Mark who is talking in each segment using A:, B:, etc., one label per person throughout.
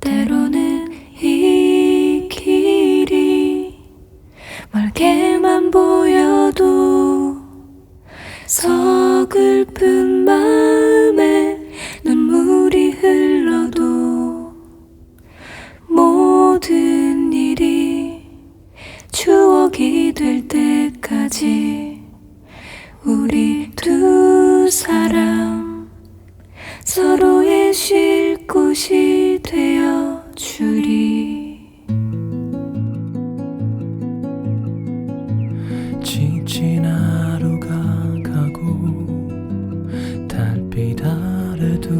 A: 때로는 이 길이 멀게만 보여도 서글픈 마음에 눈물이 흘러도 모든 일이 추억이 될 때까지 우리 두 사람 서로의 쉴 곳이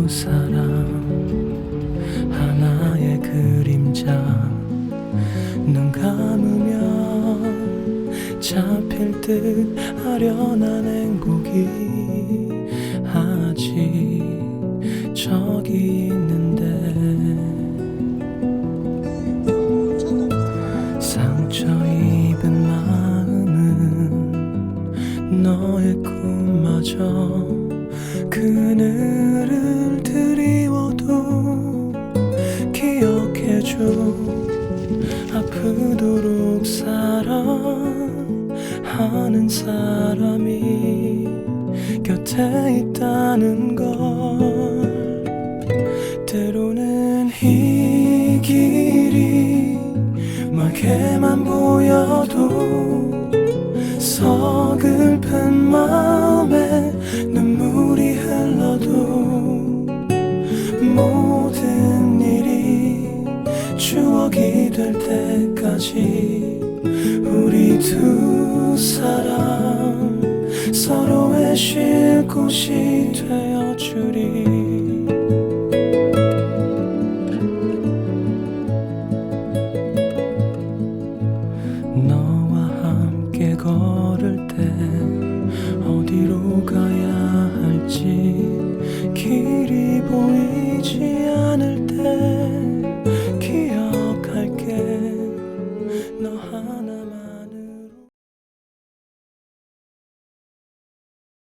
B: 두 사람 하나의 그림자. 눈 감으면 잡힐 듯 아련한 행복이 아직 저기 있는데. 상처 입은 마음은 너의 꿈마저 그늘을 드리워도 기억해줘. 아프도록 사랑하는 사람이 곁에 있다는 걸. 때로는 이 길이 멀게만 보여도 서글픈 모든 일이 추억이 될 때까지 우리 두 사람 서로의 쉴 곳이 되어주리. 너와 함께 걸을 때 어디로 가야 할지 Panama.